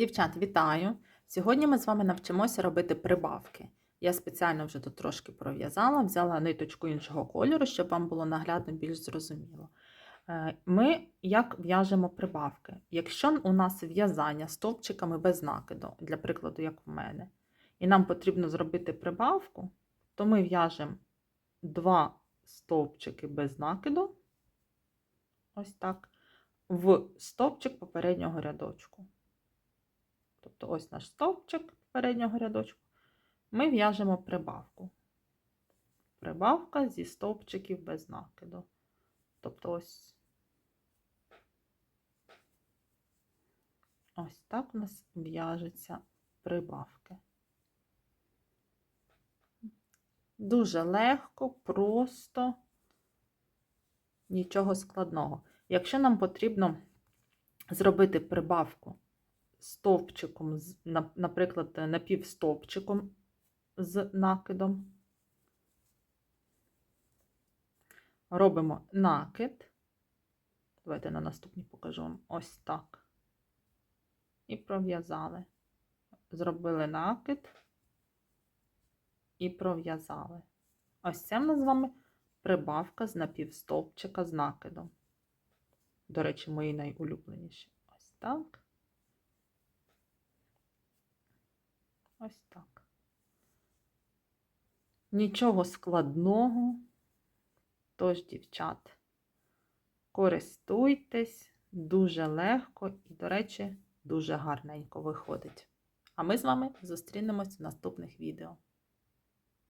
Дівчат, вітаю! Сьогодні ми з вами навчимося робити прибавки. Я спеціально вже тут трошки пров'язала, взяла ниточку іншого кольору, щоб вам було наглядно більш зрозуміло. Е, Ми як в'яжемо прибавки? Якщо у нас в'язання стовпчиками без накиду, для прикладу, як в мене, і нам потрібно зробити прибавку, то ми в'яжемо два стовпчики без накиду, ось так, в стовпчик попереднього рядочку. Тобто ось наш стовпчик переднього рядочку. Ми в'яжемо прибавку. Прибавка зі стовпчиків без накиду. Тобто ось ось так у нас в'яжеться прибавки. Дуже легко, просто, нічого складного. Якщо нам потрібно зробити прибавку стовпчиком, наприклад, напівстовпчиком з накидом. Робимо накид. Давайте на наступній покажу вам ось так. І пров'язали. Зробили накид і пров'язали. Ось це в нас з вами прибавка з напівстовпчика з накидом. До речі, мої найулюбленіші. Ось так. Ось так. Нічого складного. Тож, дівчат, користуйтесь дуже легко і, до речі, дуже гарненько виходить. А ми з вами зустрінемось в наступних відео.